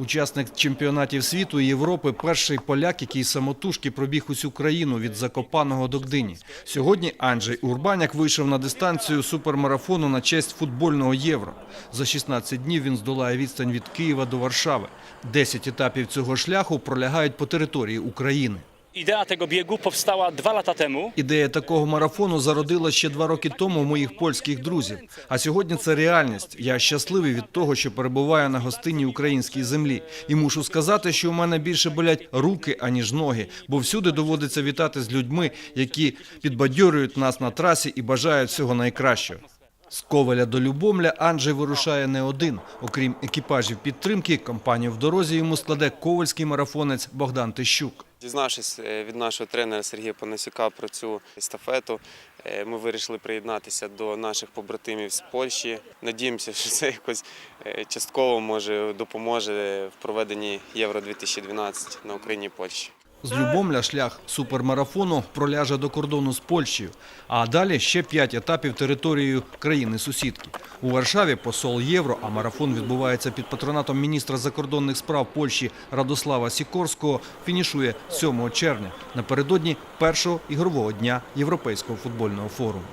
Учасник чемпіонатів світу і Європи, перший поляк, який самотужки пробіг усю країну від Закопаного до Гдині. Сьогодні Анджей Урбаняк вийшов на дистанцію супермарафону на честь футбольного євро. За 16 днів він здолає відстань від Києва до Варшави. 10 етапів цього шляху пролягають по території України. Idea tego biegu powstała dwa lata temu. Ідея такого марафону зародила ще два роки тому у моїх польських друзів. А сьогодні це реальність. Я щасливий від того, що перебуваю на гостинній українській землі. І мушу сказати, що у мене більше болять руки, аніж ноги, бо всюди доводиться вітати з людьми, які підбадьорюють нас на трасі і бажають всього найкращого. З Коваля до Любомля Анджей вирушає не один. Окрім екіпажів підтримки, компанію в дорозі йому складе ковальський марафонець Богдан Тищук. Дізнавшись е, від нашого тренера Сергія Панасюка про цю естафету, е, ми вирішили приєднатися до наших побратимів з Польщі. Надіємося, що це якось е, частково може допоможе в проведенні Євро 2012 на Україні і Польщі. З Любомля шлях супермарафону проляже до кордону з Польщею, а далі ще п'ять етапів територією країни-сусідки. У Варшаві посол Євро, а марафон відбувається під патронатом міністра закордонних справ Польщі Радослава Сікорського, фінішує 7 червня напередодні першого ігрового дня Європейського футбольного форуму.